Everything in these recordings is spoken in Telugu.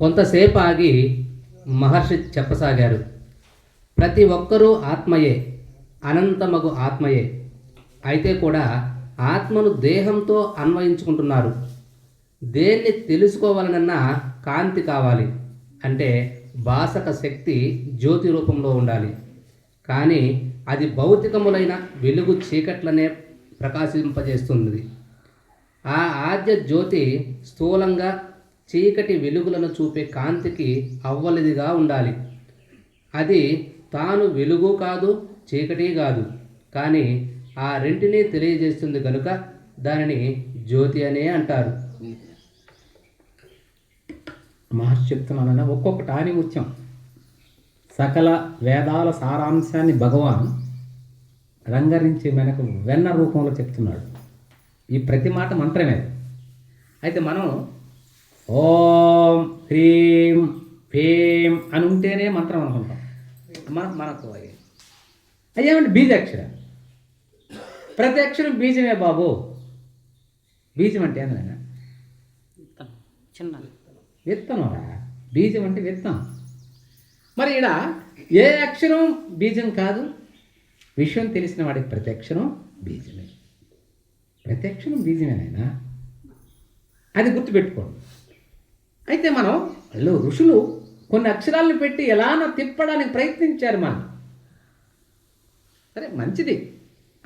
కొంతసేపు ఆగి మహర్షి చెప్పసాగారు. ప్రతి ఒక్కరూ ఆత్మయే అనంతమగు ఆత్మయే. అయితే కూడా ఆత్మను దేహంతో అన్వయించుకుంటున్నారు. దేన్ని తెలుసుకోవాలనన్నా కాంతి కావాలి. అంటే భాసక శక్తి జ్యోతి రూపంలో ఉండాలి. కానీ అది భౌతికములైన వెలుగు చీకట్లనే ప్రకాశింపజేస్తుంది ఆ ఆద్య జ్యోతి స్థూలంగా చీకటి వెలుగులను చూపే కాంతికి అవ్వలదిగా ఉండాలి. అది తాను వెలుగు కాదు చీకటి కాదు. కానీ ఆ రెంటినీ తెలియజేస్తుంది కనుక దానిని జ్యోతి అనే అంటారు. మహర్షి చెప్తున్నానన్న ఒక్కొక్కటి ఆనిముత్యం సకల వేదాల సారాంశాన్ని భగవాన్ రంగరించి మనకు వెన్న రూపంలో చెప్తున్నాడు. ఈ ప్రతి మాట మంత్రమే. అయితే మనం ఓం హ్రీం హ్రీం అని ఉంటేనే మంత్రం అనుకుంటాం. మన మనకు అవి అయ్యేమంటే బీజాక్షరం ప్రతి అక్షరం బీజమే బాబు. బీజం అంటే ఏంటన్నా చిన్న. విత్తనంరా బీజం అంటే విత్తనం. మరి ఇక్కడ ఏ అక్షరం బీజం కాదు? విషయం తెలిసిన వాడికి ప్రతి అక్షరం బీజమే. ప్రతి అక్షరం బీజమేనైనా? అది గుర్తుపెట్టుకోండి. అయితే మనం వాళ్ళు ఋషులు కొన్ని అక్షరాలను పెట్టి ఎలానో తిప్పడానికి ప్రయత్నించారు మనం సరే మంచిది.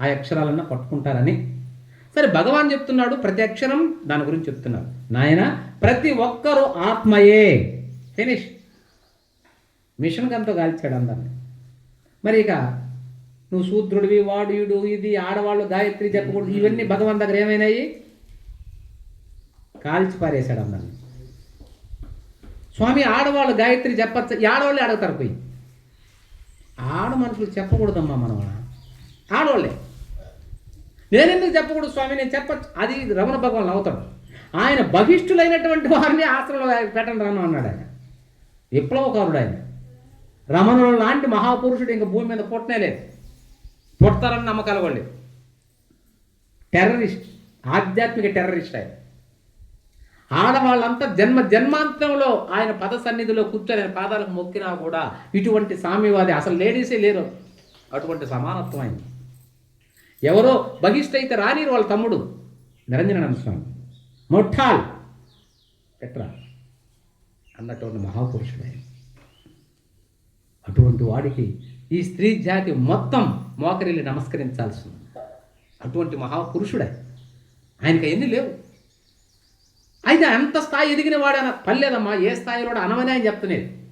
ఆ అక్షరాలన్నా పట్టుకుంటారని. సరే భగవాన్ చెప్తున్నాడు ప్రతి అక్షరం దాని గురించి చెప్తున్నాడు. నాయన ప్రతి ఒక్కరూ ఆత్మయే. ఫినిష్. మిషన్ గంతో కాల్చాడు అందరిని. మరి ఇక నువ్వు శూద్రుడివి వాడు ఇది ఆడవాళ్ళు గాయత్రి చెప్పకూడదు ఇవన్నీ భగవాన్ దగ్గర ఏమైనాయి? కాల్చి పారేశాడు అందరిని. స్వామి ఆడవాళ్ళు గాయత్రి చెప్పచ్చు ఆడవాళ్ళే అడుగుతారు పోయి. ఆడ మనుషులు చెప్పకూడదమ్మా మనం ఆడవాళ్ళే. నేనెందుకు చెప్పకూడదు స్వామి? నేను చెప్పచ్చు. అది రమణ భగవాన్ అవుతాడు ఆయన బహిష్ఠులైనటువంటి వారిని ఆశ్రమంలో పెట్టండి రాను అన్నాడు ఆయన. విప్లవకారుడు ఆయన. రమణుడు లాంటి మహాపురుషుడు ఇంకా భూమి మీద పుట్టనే లేదు. పుడతారని నమ్మకాలు వాళ్ళు. టెర్రరిస్ట్. ఆధ్యాత్మిక టెర్రరిస్ట్ ఆయన. ఆడవాళ్ళంతా జన్మ జన్మాంతరంలో ఆయన పద సన్నిధిలో కూర్చొని ఆయన పాదాలకు మొక్కినా కూడా ఇటువంటి సామ్యవాది అసలు లేడీసే లేరు. అటువంటి సమానత్వం అయింది ఎవరో బహిష్ట అయితే రానిరు వాళ్ళ తమ్ముడు. నిరంజనానంద స్వామి. మొట్టాల్. ఎట్రా? అన్నటువంటి మహాపురుషుడు ఆయన అటువంటి వాడికి ఈ స్త్రీ జాతి మొత్తం మోకరిల్లి నమస్కరించాల్సింది. అటువంటి మహాపురుషుడే. ఆయనకి ఎన్ని లేవు? అయితే అంత స్థాయి ఎదిగిన వాడన పర్లేదమ్మా ఏ స్థాయిలో అనవనే అని ఆయన చెప్తున్నది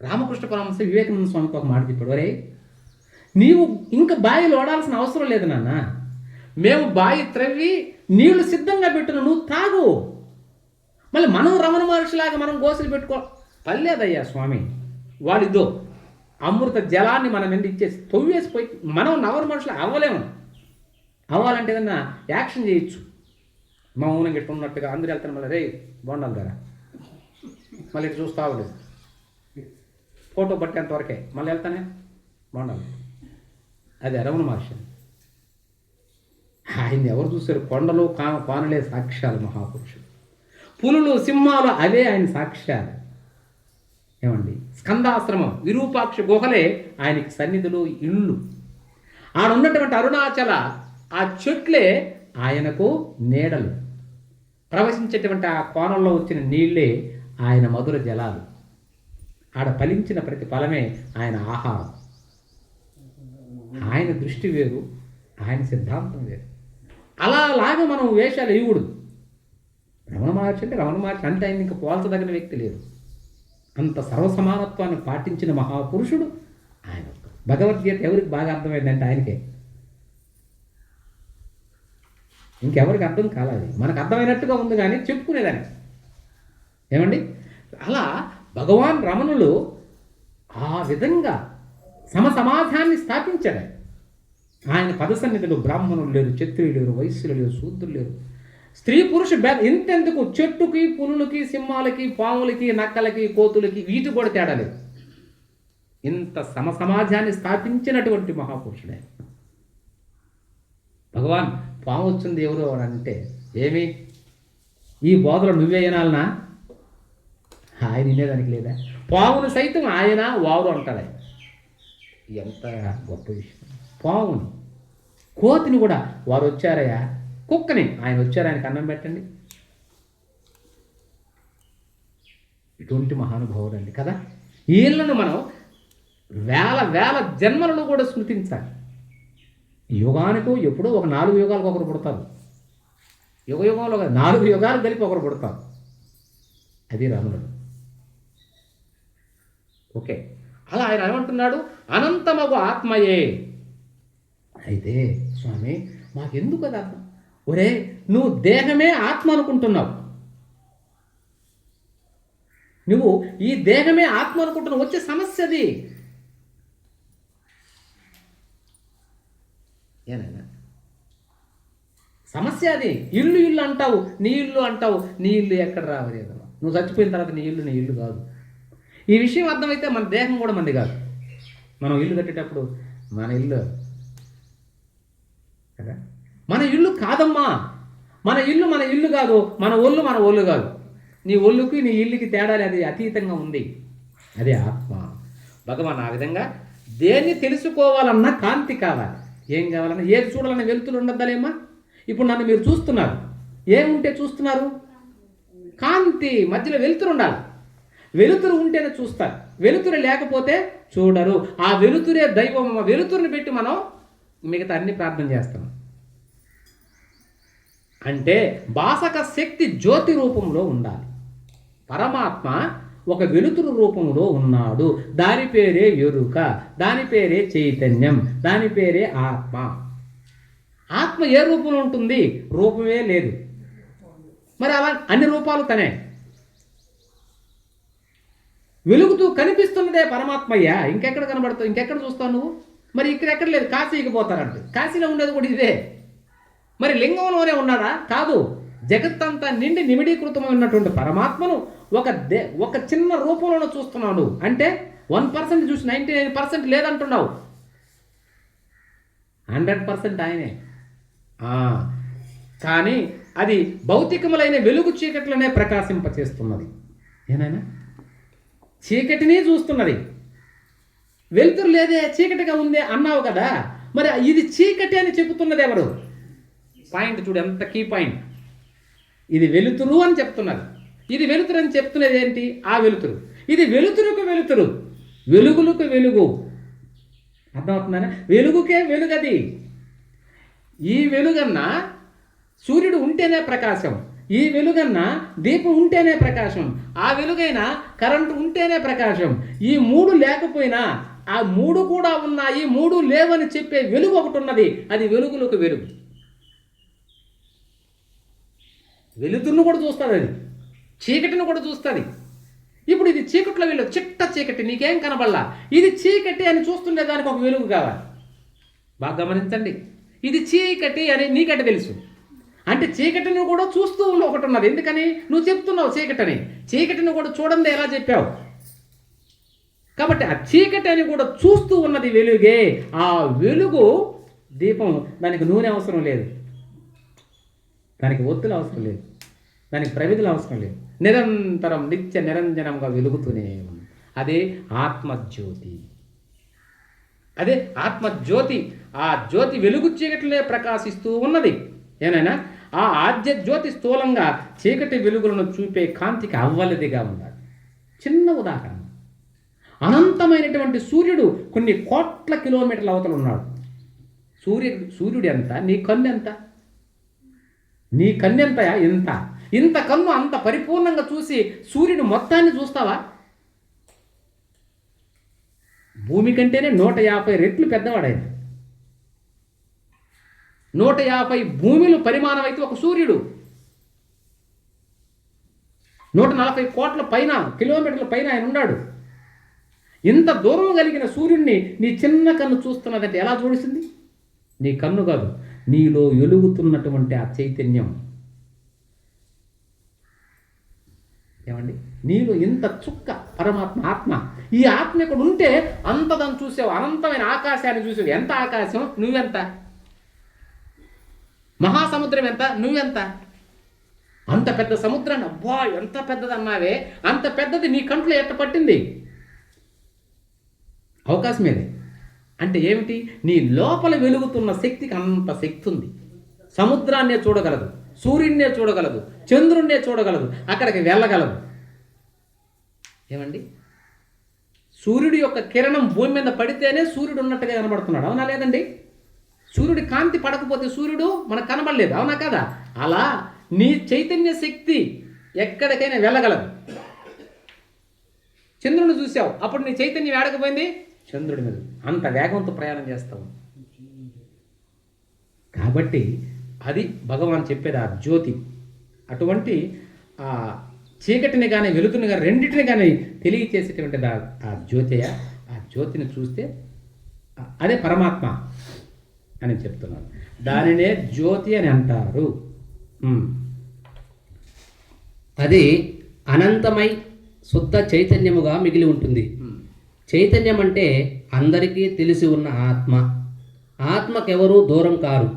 రామకృష్ణ పరమహంస వివేకానంద స్వామికి ఒక మాట చెప్పాడు ఒరే నీవు ఇంకా బావి ఓడాల్సిన అవసరం లేదు నాన్న. మేము బావి త్రవ్వి నీళ్ళు సిద్ధంగా పెట్టిన నువ్వు తాగు. మళ్ళీ మనం రమణ మహర్షిలాగా మనం గోసలు పెట్టుకో పర్లేదయ్యా స్వామి వాడిదో అమృత జలాన్ని మనం ఎందుకు ఇచ్చేసి తొవ్వేసిపోయి మనం నవర మనుషులు అవ్వలేము. అవ్వాలంటే ఏదన్నా యాక్షన్ చేయొచ్చు. మౌనంగా ఇట్లా ఉన్నట్టుగా అందరూ వెళ్తాను మళ్ళీ రే బోండాలి కదా మళ్ళీ ఇటు చూస్తా ఉండేది ఫోటో పట్టేంత వరకే. మళ్ళీ వెళ్తానే? బాగుండాలి అది అరవణ మహర్షి. ఆయన్ని ఎవరు చూశారు? కొండలు కామ కోనలే సాక్ష్యాలు మహాపురుషుడు పులులు సింహాలు అవే ఆయన సాక్ష్యాలు. ఏమండి? స్కందాశ్రమం విరూపాక్ష గుహలే ఆయనకి సన్నిధులు ఇళ్ళు. ఆడున్నటువంటి అరుణాచల ఆ చెట్లే ఆయనకు నీడలు. ప్రవశించేటువంటి ఆ కోణంలో వచ్చిన నీళ్ళే ఆయన మధుర జలాలు. ఆడ ఫలించిన ప్రతి ఫలమే ఆయన ఆహారం. ఆయన దృష్టి వేరు ఆయన సిద్ధాంతం వేరు. అలా లాగా మనం వేషాలు వేయకూడదు. రమణ మహర్షి అంటే రమణ మహర్షి అంటే ఆయన ఇంకా పోల్చదగిన వ్యక్తి లేదు. అంత సర్వసమానత్వాన్ని పాటించిన మహాపురుషుడు ఆయన భగవద్గీత ఎవరికి బాగా అర్థమైందంటే ఆయనకే. ఇంకెవరికి అర్థం కాలేదు మనకు అర్థమైనట్టుగా ఉంది కానీ చెప్పుకునేదాన్ని. ఏమండి? అలా భగవాన్ రమణులు ఆ విధంగా సమసమాధాన్ని స్థాపించాడు ఆయన పద సన్నిధిలో బ్రాహ్మణులు లేరు క్షత్రియులు లేరు వైశ్యులు లేరు శూద్రులు లేరు. స్త్రీ పురుష భేద ఇంతెందుకు? చెట్టుకి పులులకి సింహాలకి పాములకి నక్కలకి కోతులకి వీటి కూడా తేడా లేదు. ఇంత సమసమాజాన్ని స్థాపించినటువంటి మహాపురుషుడే. భగవాన్ పాము వచ్చింది ఎవరు అని అంటే ఏమి? ఈ బోధలు నువ్వే వినాలనా ఆయన వినేదానికి లేదా? పావును సైతం ఆయన వారు అంటాడు ఆయన ఎంత గొప్ప విషయం. పాముని కోతిని కూడా వారు వచ్చారయ్యా. కుక్కని ఆయన వచ్చారు? ఆయనకు అన్నం పెట్టండి. ఇటువంటి మహానుభావుడు అండి కదా. వీళ్ళను మనం వేల వేల జన్మలను కూడా స్మృతించాలి. యుగానికి ఎప్పుడో ఒక నాలుగు యుగాలకు ఒకరు పుడతారు. యుగ యుగంలో నాలుగు యుగాలు కలిపి ఒకరు పుడతారు. అది రాముడు. ఓకే. అలా ఆయన ఏమంటున్నాడు? అనంతమగు ఆత్మయే. అయితే స్వామి మాకెందుకు అది ఆత్మ ఒరే నువ్వు దేహమే ఆత్మ అనుకుంటున్నావు. నువ్వు ఈ దేహమే ఆత్మ అనుకుంటున్నావు వచ్చే సమస్యది ఏనైనా సమస్య అది. ఇల్లు ఇల్లు అంటావు నీ ఇల్లు అంటావు నీ ఇల్లు ఎక్కడ రావలేదు. నువ్వు చచ్చిపోయిన తర్వాత నీ ఇల్లు నీ ఇల్లు కాదు. ఈ విషయం అర్థమైతే మన దేహం కూడా మంది కాదు. మనం ఇల్లు కట్టేటప్పుడు మన ఇల్లు కదా? మన ఇల్లు కాదమ్మా. మన ఇల్లు మన ఇల్లు కాదు. మన ఒళ్ళు మన ఒళ్ళు కాదు. నీ ఒళ్ళుకి నీ ఇల్లుకి తేడా అది అతీతంగా ఉంది. అదే ఆత్మ. భగవాన్ ఆ విధంగా దేన్ని తెలుసుకోవాలన్నా కాంతి కావాలి. ఏం కావాలన్నా ఏది చూడాలన్నా వెలుతురు ఉండద్దాలేమ్మా? ఇప్పుడు నన్ను మీరు చూస్తున్నారు. ఏముంటే చూస్తున్నారు? కాంతి మధ్యలో వెలుతురు ఉండాలి. వెలుతురు ఉంటేనే చూస్తారు. వెలుతురు లేకపోతే చూడరు. ఆ వెలుతురే దైవం వెలుతురుని పెట్టి మనం మిగతా అన్ని ప్రార్థన చేస్తాం. అంటే బాసక శక్తి జ్యోతి రూపంలో ఉండాలి. పరమాత్మ ఒక వెలుతురు రూపంలో ఉన్నాడు. దాని పేరే ఎరుక దాని పేరే చైతన్యం దాని పేరే ఆత్మ. ఆత్మ ఏ రూపంలో ఉంటుంది? రూపమే లేదు. మరి అలా అన్ని రూపాలు తనే. వెలుగుతూ కనిపిస్తున్నదే పరమాత్మయ్యా. ఇంకెక్కడ కనబడతావు? ఇంకెక్కడ చూస్తావు నువ్వు? మరి ఇక్కడ ఎక్కడ లేదు కాశీకి పోతారంట. కాశీలో ఉండేది కూడా ఇదే. మరి లింగంలోనే ఉన్నాడా? కాదు. జగత్తంతా నిండి నిమిడీకృతమై ఉన్నటువంటి పరమాత్మను ఒక దే ఒక చిన్న రూపంలోనే చూస్తున్నాడు. అంటే వన్ పర్సెంట్ చూసి నైంటీ నైన్ పర్సెంట్ లేదంటున్నావు. హండ్రెడ్ పర్సెంట్ ఆయనే. కానీ అది భౌతికములైన వెలుగు చీకట్లనే ప్రకాశింపచేస్తున్నది. ఏనాయనా చీకటిని చూస్తున్నది. వెలుతురు లేదే చీకటిగా ఉందే అన్నావు కదా. మరి ఇది చీకటి అని చెబుతున్నది ఎవరు? పాయింట్ చూడు ఎంత కీ పాయింట్. ఇది వెలుతురు అని చెప్తున్నది. ఇది వెలుతురు అని చెప్తున్నది ఏంటి? ఆ వెలుతురు. ఇది వెలుతురుకు వెలుతురు. వెలుగులకు వెలుగు. అర్థమవుతుందా వెలుగుకే వెలుగది. ఈ వెలుగన్నా సూర్యుడు ఉంటేనే ప్రకాశం. ఈ వెలుగన్నా దీపం ఉంటేనే ప్రకాశం. ఆ వెలుగైనా కరెంటు ఉంటేనే ప్రకాశం. ఈ మూడు లేకపోయినా ఆ మూడు కూడా ఉన్నాయి మూడు లేవని చెప్పే వెలుగు ఒకటి ఉన్నది. అది వెలుగులకు వెలుగు. వెలుతురును కూడా చూస్తుంది అది. చీకటిని కూడా చూస్తుంది. ఇప్పుడు ఇది చీకట్లో వెళ్ళు చిట్ట చీకటి నీకేం కనబడలా? ఇది చీకటి అని చూస్తుండే దానికి ఒక వెలుగు కావాలి. బాగా గమనించండి. ఇది చీకటి అని నీకంటే తెలుసు. అంటే చీకటిని కూడా చూస్తూ ఒకటి ఉన్నది. ఎందుకని? నువ్వు చెప్తున్నావు చీకటిని. చీకటిని కూడా చూడండి ఎలా చెప్పావు. కాబట్టి ఆ చీకటి అని కూడా చూస్తూ ఉన్నది వెలుగే. ఆ వెలుగు దీపం దానికి నూనె అవసరం లేదు. దానికి ఒత్తులు అవసరం లేదు. దానికి ప్రవిధులు అవసరం లేదు. నిరంతరం నిత్య నిరంజనంగా వెలుగుతూనే ఉంది అదే ఆత్మజ్యోతి. అదే ఆత్మజ్యోతి ఆ జ్యోతి వెలుగు చీకటిలే ప్రకాశిస్తూ ఉన్నది. ఏనైనా ఆ ఆద్య జ్యోతి స్థూలంగా చీకటి వెలుగులను చూపే కాంతికి అవ్వలదిగా ఉండాలి. చిన్న ఉదాహరణ. అనంతమైనటువంటి సూర్యుడు కొన్ని కోట్ల కిలోమీటర్ల అవతల ఉన్నాడు. సూర్య సూర్యుడు ఎంత? నీ కన్ను ఎంత? నీ కన్ను ఎంత? ఇంత కన్ను అంత పరిపూర్ణంగా చూసి సూర్యుడు మొత్తాన్ని చూస్తావా? భూమి కంటేనే నూట యాభై రెట్లు పెద్దవాడైంది నూట యాభై భూమిలు పరిమాణం అయితే ఒక సూర్యుడు. నూట నలభై కోట్ల పైన కిలోమీటర్ల పైన ఆయన ఉన్నాడు. ఇంత దూరం కలిగిన సూర్యుడిని నీ చిన్న కన్ను చూస్తున్నదంటే ఎలా చూడిస్తుంది నీ కన్ను కాదు నీలో ఎలుగుతున్నటువంటి ఆ చైతన్యం. ఏమండి? నీలో ఇంత చుక్క పరమాత్మ ఆత్మ. ఈ ఆత్మ ఇక్కడ ఉంటే అంత దాన్ని చూసావు. అనంతమైన ఆకాశాన్ని చూసావు. ఎంత ఆకాశం? నువ్వెంత? మహాసముద్రం ఎంత? నువ్వెంత? అంత పెద్ద సముద్రాన్ని? అబ్బా ఎంత పెద్దది అన్నావే అంత పెద్దది నీ కంట్లో ఎట్ట పట్టింది? అవకాశం ఏది? అంటే ఏమిటి? నీ లోపల వెలుగుతున్న శక్తికి అంత శక్తి ఉంది. సముద్రాన్నే చూడగలదు. సూర్యుడినే చూడగలదు. చంద్రుణ్ణే చూడగలదు అక్కడికి వెళ్ళగలదు. ఏమండి? సూర్యుడి యొక్క కిరణం భూమి మీద పడితేనే సూర్యుడు ఉన్నట్టుగా కనబడుతున్నాడు అవునా లేదండి? సూర్యుడి కాంతి పడకపోతే సూర్యుడు మనకు కనబడలేదు అవునా కదా? అలా నీ చైతన్య శక్తి ఎక్కడికైనా వెళ్ళగలదు. చంద్రుని చూసావు అప్పుడు నీ చైతన్యం ఏడకపోయింది? చంద్రుడి మీద. అంత వేగంతో ప్రయాణం చేస్తావు. కాబట్టి అది భగవాన్ చెప్పేది ఆ జ్యోతి అటువంటి ఆ చీకటిని కానీ వెలుతుని కానీ రెండింటిని కానీ తెలియచేసేటువంటిది ఆ- జ్యోతియ ఆ జ్యోతిని చూస్తే అదే పరమాత్మ అని చెప్తున్నాను దానినే జ్యోతి అని అంటారు. అది అనంతమై శుద్ధ చైతన్యముగా మిగిలి ఉంటుంది. చైతన్యం అంటే అందరికీ తెలిసి ఉన్న ఆత్మ. ఆత్మకెవరూ దూరం కారు.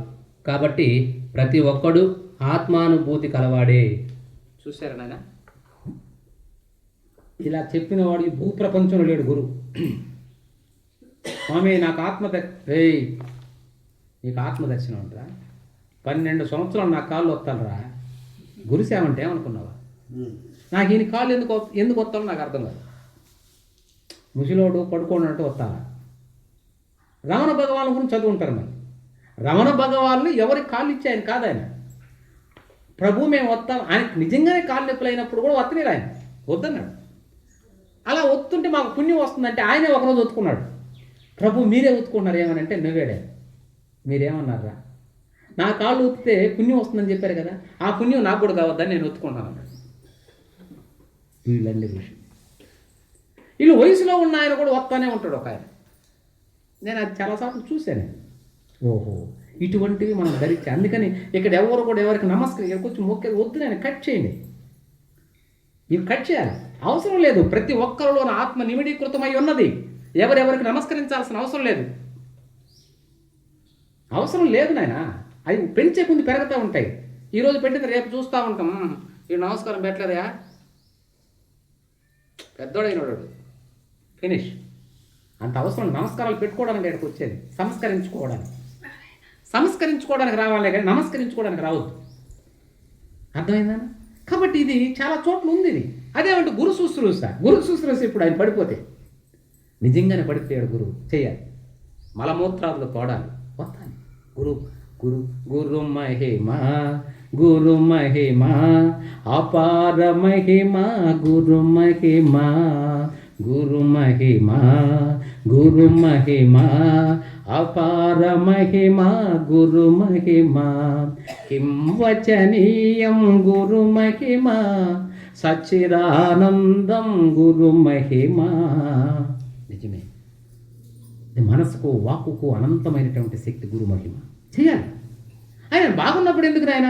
కాబట్టి ప్రతి ఒక్కడు ఆత్మానుభూతి కలవాడే. చూశారా నాయన? ఇలా చెప్పిన వాడు ఈ భూప్రపంచంలో లేడు గురు. స్వామి నాకు ఆత్మ రేయ్ నీకు ఆత్మ దర్శనం అంటరా పన్నెండు సంవత్సరాలు నా కాళ్ళు వస్తానరా. గురిసామంటే ఏమనుకున్నావా? నాకు ఈయన కాళ్ళు ఎందుకు ఎందుకు వస్తానో నాకు అర్థం కాదు. ముసిలోడు పడుకోనట్టు వస్తానా రమణ భగవాన్ గురించి చదువుంటారు మరి. రమణ భగవాన్లు ఎవరికి కాళ్ళు ఇచ్చి ఆయన కాదు ఆయన. ప్రభు మేము వస్తాం. ఆయన నిజంగానే కాళ్ళు నొప్పులు అయినప్పుడు కూడా వత్తలేదు ఆయన. వద్దన్నాడు. అలా ఒత్తుంటే మాకు పుణ్యం వస్తుందంటే ఆయనే ఒకరోజు ఒత్తుకున్నాడు. ప్రభు మీరే ఒత్తుకున్నారు ఏమని అంటే నువ్వేడే. మీరేమన్నారా? నా కాళ్ళు ఒత్తితే పుణ్యం వస్తుందని చెప్పారు కదా ఆ పుణ్యం నాకు కూడా కావద్దని నేను ఒత్తుకున్నాను అన్నాడు. వీళ్ళండి విషయం వీళ్ళు వయసులో ఉన్న ఆయన కూడా వస్తానే ఉంటాడు ఒక ఆయన. నేను అది చాలాసార్లు చూశాను. ఓహో. ఇటువంటివి మనం ధరించి అందుకని ఇక్కడ ఎవరు కూడా ఎవరికి నమస్కారం ఇక్కడికి వచ్చి మొక్క వద్దు నేను కట్ చేయండి. ఇది కట్ చేయాలి. అవసరం లేదు. ప్రతి ఒక్కరిలోన ఆత్మ నిమిడీకృతమై ఉన్నది. ఎవరెవరికి నమస్కరించాల్సిన అవసరం లేదు. అవసరం లేదు నాయన. అవి పెంచే ముందు పెరుగుతూ ఉంటాయి. ఈరోజు పెట్టింది రేపు చూస్తూ ఉంటాం. ఈ నమస్కారం పెట్టలేదా? పెద్దోడైనడు. ఫినిష్. అంత అవసరం నమస్కారాలు పెట్టుకోవడానికి ఇక్కడికి వచ్చేది. సంస్కరించుకోవడానికి. సంస్కరించుకోవడానికి రావాలే కానీ నమస్కరించుకోవడానికి రావద్దు. అర్థమైందా? కాబట్టి ఇది చాలా చోట్ల ఉంది ఇది. అదేమంటే గురు శుశ్రూష. గురు శుశ్రూష ఇప్పుడు ఆయన పడిపోతే. నిజంగానే పడిపోయాడు గురువు చేయాలి. మలమూత్రాదులు తోడాలి. వస్తాను గురు గురు గురు మహిమా గురు మహిమా అపార మహిమా గురు మహిమా గురు మహిమా గురు మహిమా అపార మహిమ గురు మహిమ. కిం వచనీయం గురు మహిమ. సచ్చిదానందం గురు మహిమ. నిజమే. మనసుకు వాకుకు అనంతమైనటువంటి శక్తి గురు మహిమ. చేయాలి. ఆయన బాగున్నప్పుడు ఎందుకు ఆయన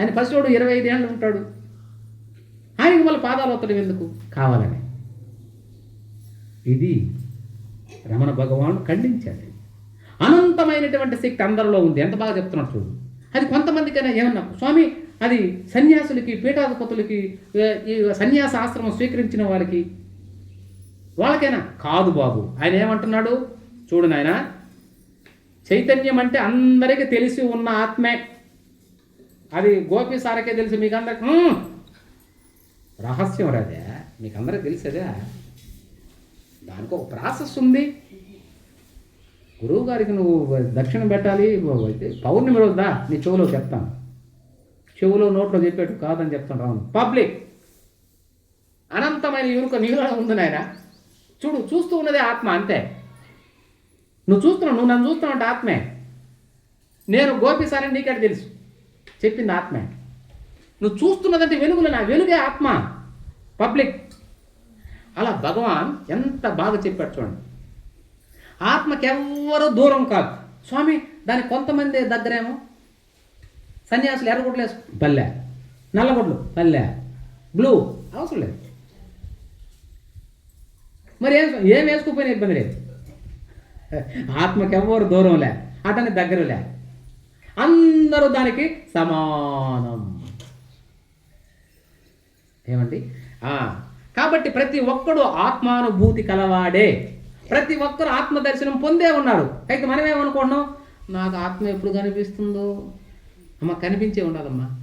ఆయన పసివాడు ఇరవై ఐదు ఏళ్ళు ఉంటాడు. ఆయనకి మళ్ళీ పాదాలు వత్తడం ఎందుకు? కావాలని. ఇది రమణ భగవాను ఖండించాడు అనంతమైనటువంటి శక్తి అందరిలో ఉంది. ఎంత బాగా చెప్తున్నట్టు చూడు. అది కొంతమందికైనా ఏమన్నా స్వామి అది సన్యాసులకి పీఠాధిపతులకి ఈ సన్యాస ఆశ్రమం స్వీకరించిన వారికి వాళ్ళకైనా కాదు బాబు. ఆయన ఏమంటున్నాడు? చూడు నాయన చైతన్యం అంటే అందరికీ తెలిసి ఉన్న ఆత్మే. అది గోపి సారకే తెలుసు మీకు అందరికి రహస్యం రాదే. మీకు అందరికి తెలిసేదే. దానికి ఒక ప్రాసెస్ ఉంది. గురువు గారికి నువ్వు దక్షిణ పెట్టాలి అయితే పౌర్ణమి రోజుదా? నీ చెవులో చెప్తాను చెవులో నోట్లో చెప్పేట్టు కాదని చెప్తాను రాను పబ్లిక్! అనంతమైన ఎరుక నీలో ఉంది నాయన. చూడు చూస్తూ ఉన్నదే ఆత్మ అంతే. నువ్వు చూస్తున్నావు నువ్వు నన్ను చూస్తున్నావు అంటే ఆత్మే. నేను గోపిసారని నీకే తెలుసు? చెప్పింది ఆత్మే. నువ్వు చూస్తున్నదంటే వెలుగులో నా వెలుగే ఆత్మ. పబ్లిక్! అలా భగవాన్ ఎంత బాగా చెప్పాడు చూడండి. ఆత్మకెవ్వరూ దూరం కాదు. స్వామి దానికి కొంతమంది దగ్గరేమో? సన్యాసులు ఎర్రగుడ్లు వేసు పల్లె. నల్లగుడ్లు పల్లె. బ్లూ అవసరం లేదు. మరి ఏం ఏం వేసుకుపోయిన ఇబ్బంది లేదు. ఆత్మకెవ్వరు దూరం లే. అతని దగ్గర లే. అందరూ దానికి సమానం. ఏమండి? ఆ, కాబట్టి ప్రతి ఒక్కడు ఆత్మానుభూతి కలవాడే. ప్రతి ఒక్కరు ఆత్మదర్శనం పొందే ఉన్నారు అయితే మనం ఏమనుకుంటున్నాం నాకు ఆత్మ ఎప్పుడు కనిపిస్తుందో? అమ్మ కనిపించే ఉండాలమ్మా.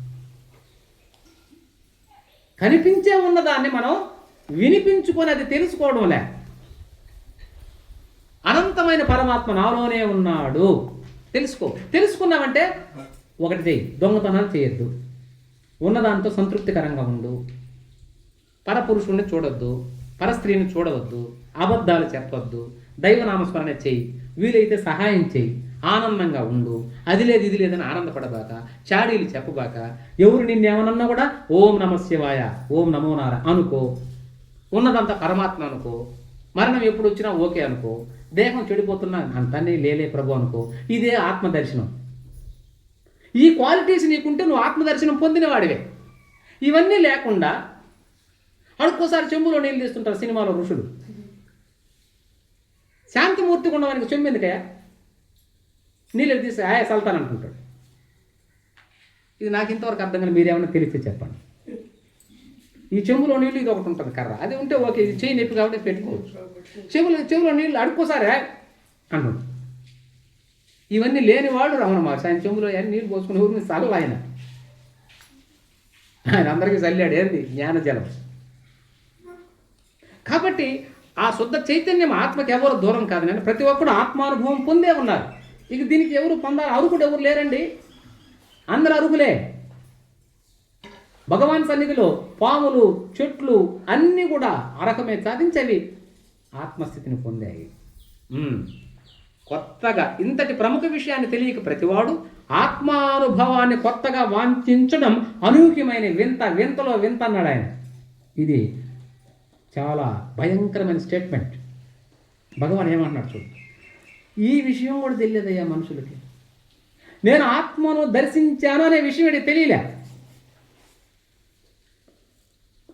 కనిపించే ఉన్నదాన్ని మనం వినిపించుకొని అది తెలుసుకోవడంలే. అనంతమైన పరమాత్మ నాలోనే ఉన్నాడు. తెలుసుకో. తెలుసుకున్నామంటే ఒకటి చెయ్యి. దొంగతనాలు చేయొద్దు. ఉన్నదాంతో సంతృప్తికరంగా ఉండు. పరపురుషుడిని చూడొద్దు. పరస్త్రీని చూడవద్దు. అబద్ధాలు చెప్పొద్దు. దైవనామస్మరణ చెయ్యి వీలైతే సహాయం చెయ్యి ఆనందంగా ఉండు. అది లేదు ఇది లేదని ఆనందపడబాక. చాడీలు చెప్పబాక. ఎవరు నిన్నేమనన్నా కూడా ఓం నమ శివాయ ఓం నమో నార అనుకో. ఉన్నదంతా పరమాత్మ అనుకో. మరణం ఎప్పుడు వచ్చినా ఓకే అనుకో. దేహం చెడిపోతున్నా అంతాన్ని లేలే ప్రభు అనుకో. ఇదే ఆత్మదర్శనం. ఈ క్వాలిటీస్ నీకుంటే నువ్వు ఆత్మదర్శనం పొందినవాడివే. ఇవన్నీ లేకుండా అడుక్కోసారి చెంబులో నీళ్ళు తీస్తుంటారు సినిమాలో ఋషులు. శాంతిమూర్తిగా ఉన్నవానికి చెంబు ఎందుకయ్యా నీళ్ళు తీసి ఆయా అనుకుంటాడు. ఇది నాకు ఇంతవరకు అర్థం కానీ మీరేమన్నా తెలిస్తే చెప్పండి. ఈ చెంబులో నీళ్ళు ఇది ఒకటి ఉంటుంది కర్ర. అది ఉంటే ఓకే ఇది చేయి నొప్పి కాబట్టి పెట్టుకోవచ్చు. చెవులో చెవులో నీళ్ళు అడుక్కోసారే అంటుంది. ఇవన్నీ లేని వాడు రమణ మహర్షి. ఆయన చెంబులో ఆయన నీళ్ళు పోసుకుని ఊరిని చల్ల ఆయన. ఆయన అందరికీ చల్లాడు ఏంది? జ్ఞానజలం. కాబట్టి ఆ శుద్ధ చైతన్యం ఆత్మకి ఎవరు దూరం కాదు నేను ప్రతి ఒక్కడు ఆత్మానుభవం పొందే ఉన్నారు. ఇక దీనికి ఎవరు పొందాలి? అరుకుడు ఎవరు లేరండి? అందరు అరుగులే భగవాన్ సన్నిధిలో పాములు చెట్లు అన్నీ కూడా అరకమే సాధించేవి. ఆత్మస్థితిని పొందాయి. కొత్తగా ఇంతటి ప్రముఖ విషయాన్ని తెలియక ప్రతివాడు ఆత్మానుభవాన్ని కొత్తగా వాంఛించడం అనూహ్యమైన వింత వింతలో వింత అన్నాడు ఆయన. ఇది చాలా భయంకరమైన స్టేట్మెంట్ భగవాన్ ఏమంటున్నాడు చూడు. ఈ విషయం కూడా తెలియదయ్యా మనుషులకి. నేను ఆత్మను దర్శించాను అనే విషయం ఇది తెలియలే.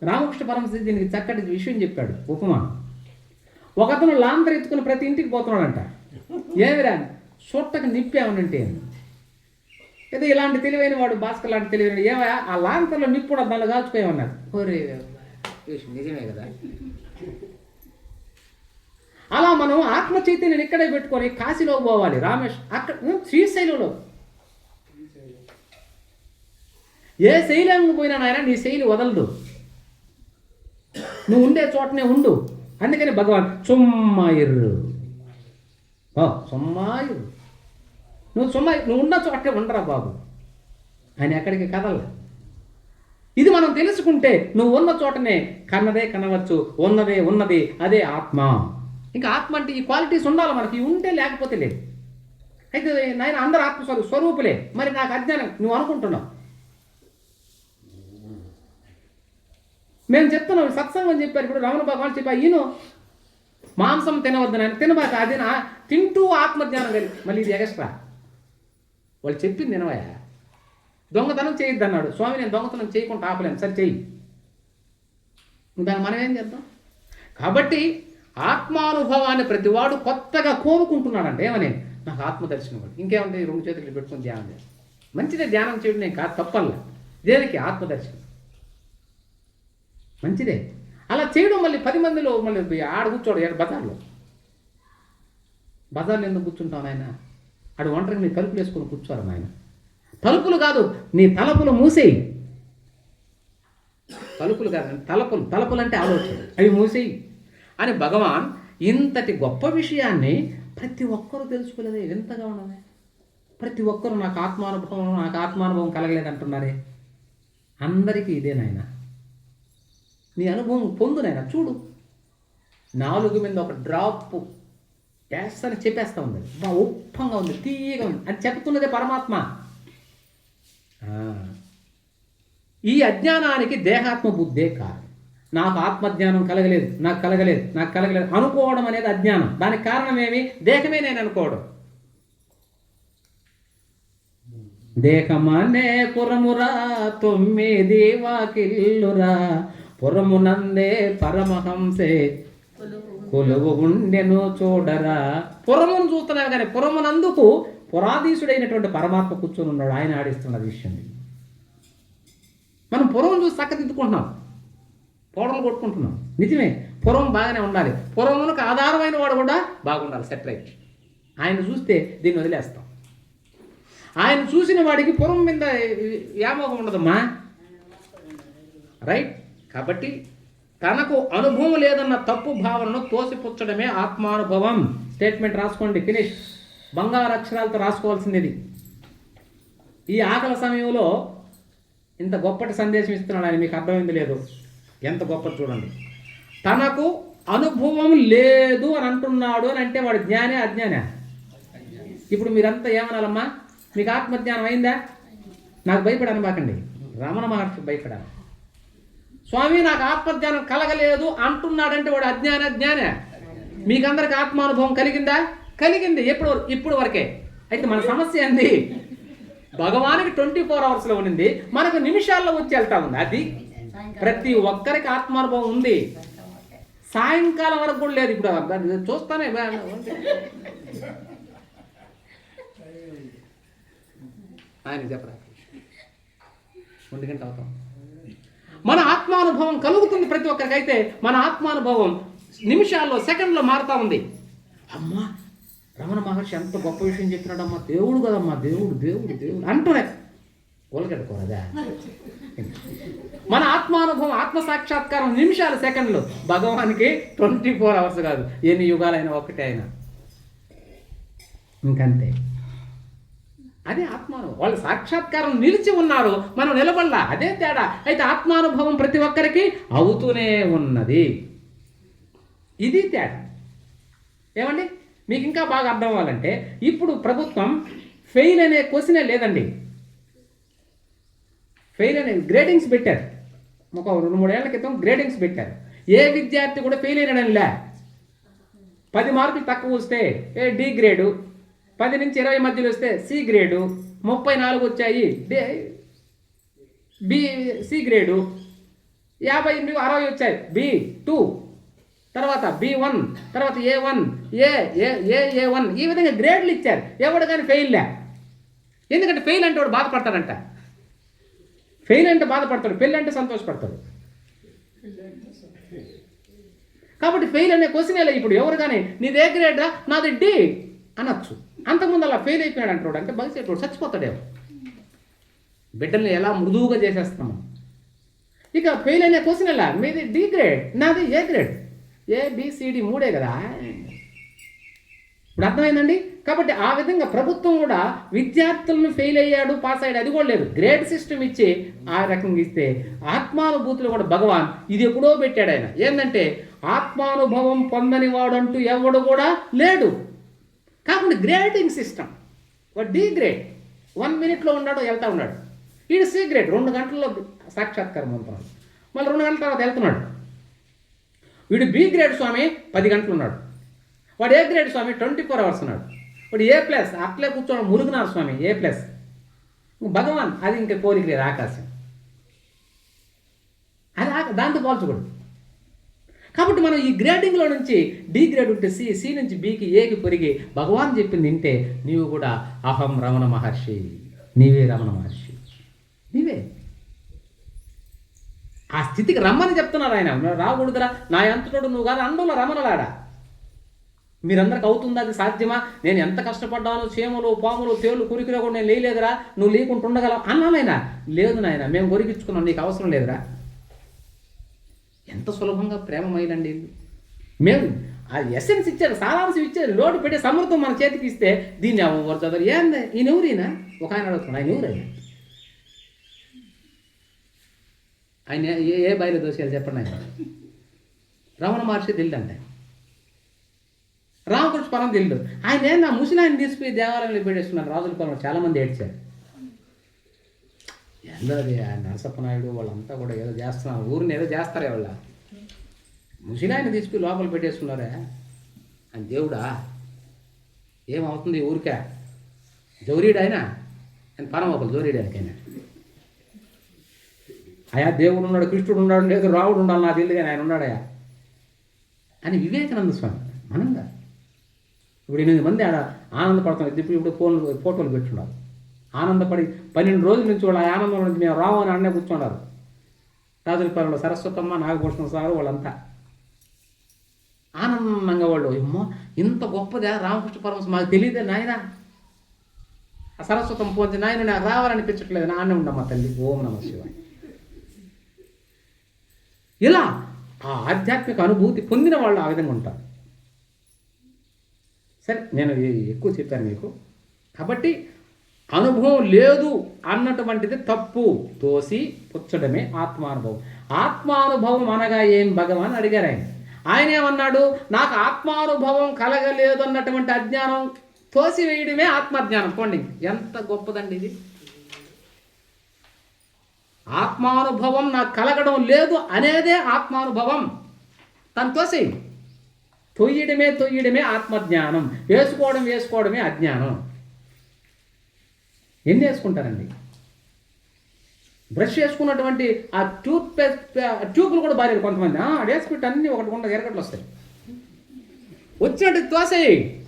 రామకృష్ణ పరమశివ దీనికి చక్కటి విషయం చెప్పాడు ఉపమానం. ఒకతను లాంతర్ ఎత్తుకుని ప్రతి ఇంటికి పోతున్నాడంట. ఏమిరా? చుట్టకు నిప్పేమనంటే ఏదో ఇలాంటి తెలివైన వాడు భాస్కర్ లాంటి తెలివైన ఏమయ్యా? ఆ లాంతర్లో నిప్పు కూడా దానిలో కాచుకోమన్నారు ఒరే విషయం నిజమే కదా? అలా మనం ఆత్మ చైతన్యం ఇక్కడే పెట్టుకొని కాశీలో పోవాలి. రామేష్ అక్కడ శ్రీశైలంలో. ఏ శైలం పోయినా నాయన నీ శైలి వదలదు. నువ్వు ఉండే చోటనే ఉండు. అందుకని భగవాన్ సుమ్మాయిర్రు. ఓ సుమ్మాయిరు నువ్వు సుమ్మాయి నువ్వు ఉన్న చోటే ఉండరా బాబు? ఆయన ఎక్కడికి కదల ఇది మనం తెలుసుకుంటే నువ్వు ఉన్న చోటనే కన్నదే కనవచ్చు ఉన్నదే ఉన్నది అదే ఆత్మ. ఇంకా ఆత్మ అంటే ఈ క్వాలిటీస్ ఉండాలి మనకి ఉంటే లేకపోతే లేదు. అయితే నాయన అందరు ఆత్మస్వరూ స్వరూపులే. మరి నాకు అజ్ఞానం నువ్వు అనుకుంటున్నావు. మేము చెప్తున్నాం సత్సంగం చెప్పారు ఇప్పుడు రమణ భగవాన్ చెప్పా ఈయన మాంసం తినవద్దని ఆయన తినబాక అది నా తింటూ ఆత్మజ్ఞానం కలిగి మళ్ళీ ఇది ఎగస్ట్రా. వాళ్ళు చెప్పింది తినవయా దొంగతనం చేయొద్దు అన్నాడు. స్వామి నేను దొంగతనం చేయకుండా ఆపలేను. సరే చెయ్యి. దాన్ని మనం ఏం చేద్దాం? కాబట్టి ఆత్మానుభవాన్ని ప్రతివాడు కొత్తగా కోరుకుంటున్నాడంట ఏమని? నాకు ఆత్మదర్శనం కూడా ఇంకేమంటే రెండు చేతులు పెట్టుకుని ధ్యానం చేయాలి మంచిదే ధ్యానం చేయడం నేను కాదు తప్పల్లా. దేనికి? ఆత్మదర్శనం. మంచిదే. అలా చేయడం మళ్ళీ పది మందిలో మళ్ళీ ఆడ కూర్చోడు ఏడు బజార్లో. బజార్లో ఎందుకు కూర్చుంటాం ఆయన ఆడు ఒంటరికి మీరు కలుపులు వేసుకొని కూర్చోరు ఆయన. తలుపులు కాదు నీ తలుపులు మూసేయి. తలుపులు కాదు తలపులు తలుపులు అంటే ఆలోచన. అవి మూసేయి. అని భగవాన్ ఇంతటి గొప్ప విషయాన్ని ప్రతి ఒక్కరూ తెలుసుకోలేదే ఎంతగా ఉన్నదే. ప్రతి ఒక్కరు నాకు ఆత్మానుభవం నాకు ఆత్మానుభవం కలగలేదంటున్నారే అందరికీ ఇదే నాయన. నీ అనుభవం పొందు నాయన చూడు. నాలుగు మీద ఒక డ్రాప్ వేస్తాను చెప్పేస్తా ఉంది. బాగా ఉప్పంగా ఉంది తీయగా ఉంది. అది చెప్తున్నదే పరమాత్మ. ఈ అజ్ఞానానికి దేహాత్మ బుద్ధే కారణం. నాకు ఆత్మజ్ఞానం కలగలేదు నాకు కలగలేదు నాకు కలగలేదు అనుకోవడం అనేది అజ్ఞానం. దానికి కారణం ఏమి? దేహమే నేను అనుకోవడం. దేహమనే పురమురా తొమ్మిది వాకిల్లురా పురమునందే పరమహంసే. కొలువు. ఉండెను చూడరా. పురమును చూస్తున్నావు కానీ పురమునందుకు పురాధీసుడైనటువంటి పరమాత్మ కూర్చొని ఉన్నాడు. ఆయన ఆడిస్తున్న విషయం మనం పురం చూసి చక్కదిద్దుకుంటున్నాం. కోడలు కొట్టుకుంటున్నాం. నిజమే పురం బాగానే ఉండాలి. పూర్వమునకు ఆధారమైన వాడు కూడా బాగుండాలి సెటరైట్ ఆయన చూస్తే దీన్ని వదిలేస్తాం. ఆయన చూసిన వాడికి పురం మీద వ్యామోహం ఉండదమ్మా. రైట్ కాబట్టి తనకు అనుభవం లేదన్న తప్పు భావనను తోసిపుచ్చడమే ఆత్మానుభవం. స్టేట్మెంట్ రాసుకోండి ఫినిష్ బంగారు అక్షరాలతో రాసుకోవాల్సింది ఇది ఈ ఆకలి సమయంలో ఇంత గొప్పటి సందేశం ఇస్తున్నాడు ఆయన మీకు అర్థమైంది లేదు? ఎంత గొప్పది చూడండి. తనకు అనుభవం లేదు అని అంటున్నాడు అని అంటే వాడు జ్ఞానే అజ్ఞానే? ఇప్పుడు మీరంతా ఏమనాలమ్మా? మీకు ఆత్మజ్ఞానం అయిందా? నాకు భయపడాను బాకండి. రమణ మహర్షి భయపడాను స్వామి నాకు ఆత్మజ్ఞానం కలగలేదు అంటున్నాడంటే వాడు అజ్ఞాన జ్ఞానే మీకందరికి ఆత్మానుభవం కలిగిందా? కలిగింది ఎప్పుడు ఇప్పుడు వరకే. అయితే మన సమస్య ఏంది? భగవానికి ట్వంటీ ఫోర్ అవర్స్లో ఉండింది మనకు నిమిషాల్లో వచ్చి వెళ్తా ఉంది. అది ప్రతి ఒక్కరికి ఆత్మానుభవం ఉంది. సాయంకాలం వరకు కూడా లేదు ఇప్పుడు. చూస్తానే ఆయన చెప్పరా? ఒంటి గంట అవుతాం. మన ఆత్మానుభవం కలుగుతుంది ప్రతి ఒక్కరికి. అయితే మన ఆత్మానుభవం నిమిషాల్లో సెకండ్లో మారుతా ఉంది. అమ్మా! రమణ మహర్షి ఎంత గొప్ప విషయం చెప్పినాడమ్మా? దేవుడు కదమ్మా దేవుడు దేవుడు దేవుడు. అంటూనే కూరదా మన ఆత్మానుభవం ఆత్మ సాక్షాత్కారం నిమిషాలు సెకండ్లు. భగవానికి ట్వంటీ ఫోర్ అవర్స్ కాదు. ఎన్ని యుగాలైనా ఒకటే అయినా. ఇంకంతే. అదే ఆత్మానుభవం. వాళ్ళు సాక్షాత్కారం నిలిచి ఉన్నారు. మనం నిలబడలా. అదే తేడా. అయితే ఆత్మానుభవం ప్రతి ఒక్కరికి అవుతూనే ఉన్నది. ఇది తేడా. ఏమండి? మీకు ఇంకా బాగా అర్థం అవ్వాలంటే ఇప్పుడు ప్రభుత్వం ఫెయిల్ అనే క్వశ్చనే లేదండి. ఫెయిల్ అనే గ్రేడింగ్స్ పెట్టారు. ఒక రెండు మూడేళ్ళ క్రితం గ్రేడింగ్స్ పెట్టారు. ఏ విద్యార్థి కూడా ఫెయిల్ అయినాడనిలే పది మార్కులు తక్కువ వస్తే ఏ డి గ్రేడు పది నుంచి ఇరవై మధ్యలో వస్తే సి గ్రేడు ముప్పై నాలుగు వచ్చాయి. డే బి సి గ్రేడు యాభై ఎనిమిది అరవై వచ్చాయి. బి టూ తర్వాత బి వన్ తర్వాత A one A A A one ఈ విధంగా గ్రేడ్లు ఇచ్చారు. ఎవడు కానీ ఫెయిల్లే ఎందుకంటే ఫెయిల్ అంటే వాడు బాధపడతాడంట. ఫెయిల్ అంటే బాధపడతాడు పెళ్ళి అంటే సంతోషపడతాడు. కాబట్టి ఫెయిల్ అనే క్వశ్చన్ ఇప్పుడు ఎవరు కానీ నీదే ఏ గ్రేడ్ నాది డి అనొచ్చు. అంతకుముందు అలా ఫెయిల్ అయిపోయాడు అంటాడు అంటే భవిష్యత్తు చచ్చిపోతాడేమో. బిడ్డల్ని ఎలా మృదువుగా చేసేస్తున్నాము ఇక ఫెయిల్ అనే క్వశ్చన్ ఎలా మీది డి గ్రేడ్ నాది ఏ గ్రేడ్ ఏ బిసిడి మూడే కదా? ఇప్పుడు అర్థమైందండి? కాబట్టి ఆ విధంగా ప్రభుత్వం కూడా విద్యార్థులను ఫెయిల్ అయ్యాడు పాస్ అయ్యాడు అది కూడా లేదు. గ్రేడ్ సిస్టమ్ ఇచ్చి ఆ రకంగా ఇస్తే ఆత్మానుభూతులు కూడా భగవాన్ ఇది ఎప్పుడో పెట్టాడు ఆయన. ఏంటంటే ఆత్మానుభవం పొందని వాడంటూ ఎవడు కూడా లేడు. కాకుండా grading system D grade one మినిట్లో ఉన్నాడు వెళ్తా ఉన్నాడు. వీడు సి గ్రేడ్ రెండు గంటల్లో సాక్షాత్కారం పొందుతున్నాడు. మళ్ళీ రెండు గంటల తర్వాత వెళ్తున్నాడు. వీడు బి గ్రేడ్ స్వామి పది గంటలు ఉన్నాడు. వాడు ఏ గ్రేడ్ స్వామి ట్వంటీ ఫోర్ అవర్స్ ఉన్నాడు. వాడు ఏ ప్లస్ అట్లే కూర్చోవడం మురుగునారు స్వామి ఏ ప్లస్ భగవాన్ అది ఇంకా కోరిక లేదు ఆకాశం. అది దాంతో పోల్చకూడదు. కాబట్టి మనం ఈ గ్రేడింగ్లో నుంచి డి గ్రేడ్ ఉంటే సి సి నుంచి బికి ఏకి పొరిగి భగవాన్ చెప్పింది వింటే నీవు కూడా అహం రమణ మహర్షి నీవే రమణ మహర్షి. నీవే. ఆ స్థితికి రమ్మని చెప్తున్నారు ఆయన. రాకూడదురా నా ఎంతటోడు నువ్వు కాదు అండంలో రమనలాడా మీరందరికి అవుతుందా అది సాధ్యమా? నేను ఎంత కష్టపడ్డాను చీమలు పాములు తేళ్ళు కురికిలో కూడా నేను లేయలేదురా. నువ్వు లేకుండా ఉండగలవు? అన్నానైనా లేదు నాయన మేము కొరికించుకున్నాం నీకు అవసరం లేదురా. ఎంత సులభంగా ప్రేమమైనండి మేము ఆ ఎసెన్స్ ఇచ్చారు సారాంశం ఇచ్చారు లోటు పెట్టే సమృద్ధం మన చేతికి ఇస్తే దీన్ని ఎవరు చదవరు? ఏంది? ఈయన ఎవరైనా ఒక ఆయన అడుగుతున్నాడు ఆయన ఎవరైనా ఆయన ఏ ఏ బయలు దోషాలు చెప్పండి ఆయన? రమణ మహర్షి తెలియదంటే రామకృష్ణ పొలం తెలియదు ఆయన ఏంది ఆ ఆయన తీసుకుపోయి దేవాలయంలో పెట్టేస్తున్నారు రాజుల పొలం చాలామంది ఏడ్చారు. ఏందో నరసప్ప నాయుడు వాళ్ళంతా కూడా ఏదో చేస్తున్నారు. ఊరిని ఏదో చేస్తారు వాళ్ళ ముసిలాయన తీసుకుని లోపల పెట్టేసుకున్నారే? ఆయన దేవుడా? ఏమవుతుంది ఊరికే? జౌరీడు ఆయన? ఆయన పరం ఒకరు జౌరీడు ఆయనకైనా అయా దేవుడు ఉన్నాడు కృష్ణుడు ఉన్నాడు లేదు రావుడు ఉండాలి నాకు తెలియదు కానీ ఆయన ఉన్నాడయా అని వివేకానంద స్వామి మనంగా. ఇప్పుడు ఎనిమిది మంది ఆడ ఆనందపడుతున్నారు ఇప్పుడు ఇప్పుడు ఫోన్లు ఫోటోలు పెట్టున్నారు ఆనందపడి పన్నెండు రోజుల నుంచి వాళ్ళు ఆ ఆనందం నుంచి మేము రాము అని అన్నే కూర్చున్నారు. రాజులపాలెంలో సరస్వతమ్మ నాగభూషణ సారు వాళ్ళంతా. ఆనందంగా వాళ్ళు ఏమో ఇంత గొప్పదా రామకృష్ణ పరమస్ మాకు తెలియదే నాయన. ఆ సరస్వతం పోతే నాయన నాకు రావాలనిపించట్లేదు నాన్నే ఉండమ్మా తల్లి ఓం నమ శివాయ. ఇలా ఆ ఆధ్యాత్మిక అనుభూతి పొందిన వాళ్ళు ఆ విధంగా ఉంటారు. సరే నేను ఎక్కువ చెప్పాను మీకు. కాబట్టి అనుభవం లేదు అన్నటువంటిది తప్పు. తోసి పుచ్చడమే ఆత్మానుభవం. ఆత్మానుభవం అనగా ఏం? భగవాన్ అడిగారు ఆయన. ఆయన ఏమన్నాడు? నాకు ఆత్మానుభవం కలగలేదు అన్నటువంటి అజ్ఞానం తోసి వేయడమే ఆత్మజ్ఞానం. పోండి. ఎంత గొప్పదండి ఇది. ఆత్మానుభవం నాకు కలగడం లేదు అనేదే ఆత్మానుభవం. తను తోసేయి. తొయ్యడమే తొయ్యడమే ఆత్మజ్ఞానం. వేసుకోవడం వేసుకోవడమే అజ్ఞానం. ఎన్ని వేసుకుంటారండి? బ్రష్ వేసుకున్నటువంటి ఆ ట్యూబ్ పేస్ట్ ట్యూబ్లు కూడా భార్యలు కొంతమంది. "ఆ, అది వేసుకుంటే అన్నీ ఒకటి కొండ ఎరగట్లు వస్తాయి. వచ్చినట్టు తోసేయి.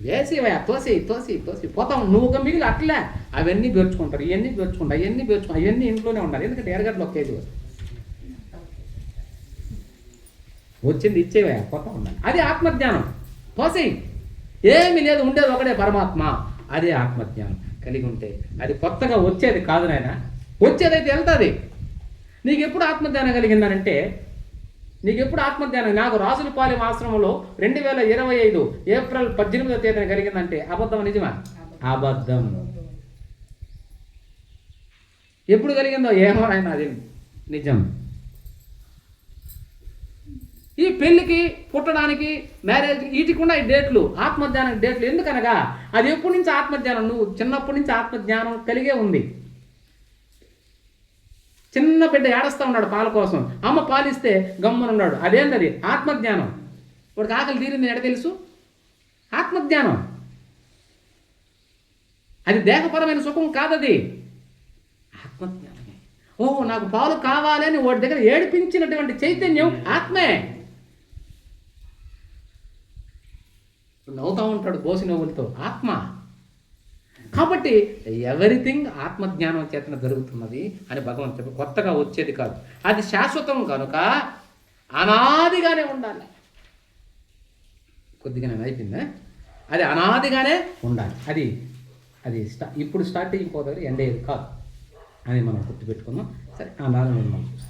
వేసేవా తోసి తోసి తోసి పోతాం. నువ్వు ఒక మిగిలి అట్లే. అవన్నీ పేర్చుకుంటారు. ఇవన్నీ పేర్చుకుంటారు అవన్నీ పేర్చుకుంటా అవన్నీ ఇంట్లోనే ఉండాలి. ఎందుకంటే ఎరగట్లు ఒక కేజీ వచ్చింది ఇచ్చేవా పోతా ఉండాలి. అది ఆత్మజ్ఞానం. తోసి ఏమీ లేదు ఉండేది ఒకటే పరమాత్మ. అదే ఆత్మజ్ఞానం. కలిగి ఉంటే అది కొత్తగా వచ్చేది కాదు నాయన. వచ్చేదైతే వెళ్తుంది. నీకు ఎప్పుడు ఆత్మజ్ఞానం కలిగిందనంటే నీకు ఎప్పుడు ఆత్మజ్ఞానం? నాకు రాజులపాలెం ఆశ్రమంలో రెండు వేల ఇరవై ఐదు ఏప్రిల్ పద్దెనిమిదో తేదీన కలిగిందంటే అబద్ధం నిజమా? అబద్ధం. ఎప్పుడు కలిగిందో ఏమో ఆయన అది నిజం. ఈ పెళ్ళికి పుట్టడానికి మ్యారేజ్ వీటికి ఉన్నాయి డేట్లు ఆత్మజ్ఞానం డేట్లు ఎందుకనగా అది ఎప్పటి నుంచి ఆత్మజ్ఞానం? నువ్వు చిన్నప్పటి నుంచి ఆత్మజ్ఞానం కలిగే ఉంది. చిన్న బిడ్డ ఏడస్తా ఉన్నాడు పాల కోసం. అమ్మ పాలిస్తే గమ్మునున్నాడు అదేందది ఆత్మజ్ఞానం. వాడికి ఆకలి తీరింది ఎడ తెలుసు? ఆత్మజ్ఞానం. అది దేహపరమైన సుఖం కాదది. ఆత్మజ్ఞానమే. ఓ నాకు పాలు కావాలని వాడి దగ్గర ఏడిపించినటువంటి చైతన్యం ఆత్మే. నవ్వుతా ఉంటాడు కోసి నవ్వులతో. ఆత్మ. కాబట్టి ఎవరిథింగ్ ఆత్మజ్ఞానం చేతన జరుగుతున్నది అని భగవంతుడు చెప్పి కొత్తగా వచ్చేది కాదు. అది శాశ్వతం కనుక అనాదిగానే ఉండాలి. కొద్దిగా నేను అయిపోయిందా? అది అనాదిగానే ఉండాలి. అది అది స్టా ఇప్పుడు స్టార్ట్ అయిపోతుంది ఎండ్ అయ్యేది కాదు. అని మనం గుర్తుపెట్టుకుందాం. సరే ఆ నాలుగు చూస్తాం.